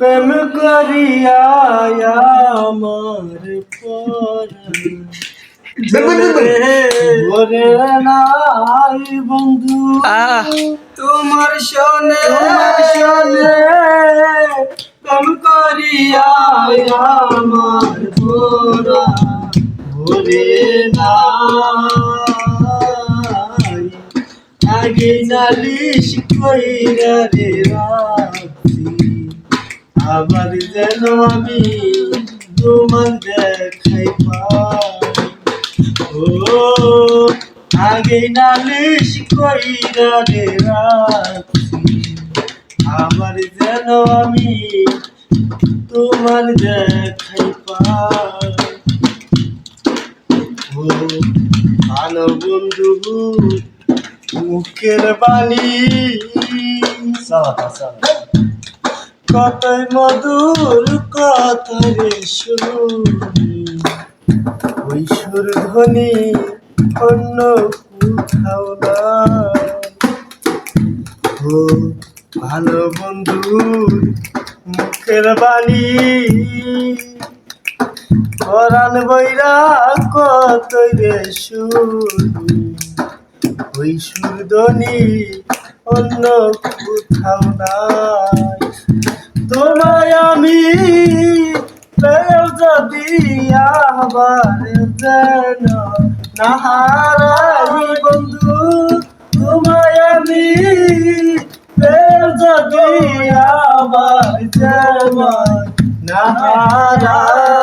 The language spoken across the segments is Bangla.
প্রেম করিয়া আমার পরাণ ওরে নাই বন্ধু। তোমার শোনে শোনে। প্রেম করিয়া আমার পোরা ওরে নাই। আগে নালিশ কইরা রে আবার যেন আমি তোমার দেখাই ও, আগে নালিশ কইরা রে আবার যেন আমি তোমার দেখাই পাই। ও, ভালো বন্ধু মুখের বাণী। কতই মধুর কথা রে শুনি? ওই সুর ধ্বনি অন্য কোথাও না ও ভালো বন্ধুর মুখের বাণী। পরাণ বৈরা কতই রে শুনি। ওই সুরধনি অন্য কোথাও নাই। তোমায় আমি পেয়েও যদি আবার যেন না হারাই, বন্ধু, তোমায় আমি পেয়েও যদি আবার যেন না হারাই।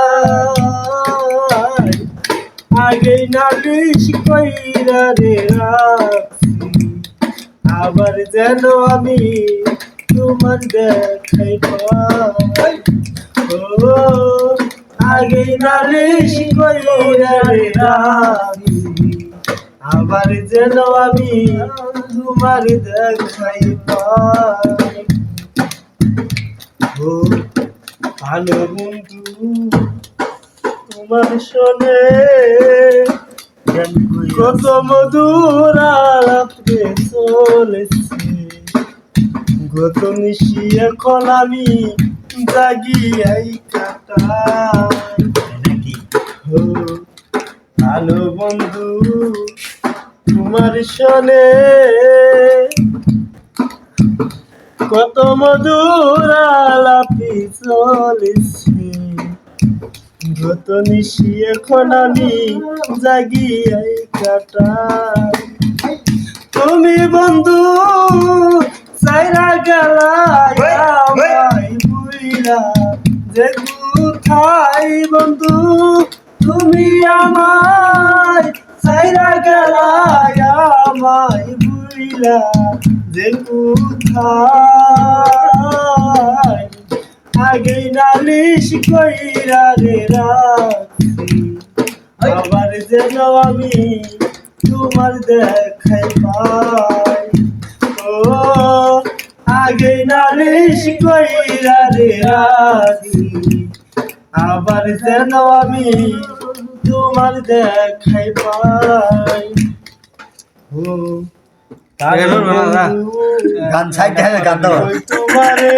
আগে নালিশ কইরা রে আবার যেন আমি তোমার দেখাই ও, আগে নালিশ কইরা রে আবার যেন আমি তোমার দেখাই পাই। ও, ভালো বন্ধু, তোমার শোনে কত মধুর আলাপে চলেছে। গত আমি জাগিয়াই কাটাই ও, ভালো বন্ধু তোমার শোনে। কত মধুর আলাপি চলেছে। গত নিশি এখন আমি জাগিয়াই কাটাই তুমি বন্ধু তুমি আমায় সাইরা গেলা আমায় বুইরা যে কোথায়? আগে নালিশ কইরা রে রাখছি আবার যেন আমি তোমার দেখাই পাই। ও আগে নালিশ কইরা রে রাখছি আবার যেন আমি তোমার দেখাই পাই। ও গান সাইড গান দাও। তোমারে।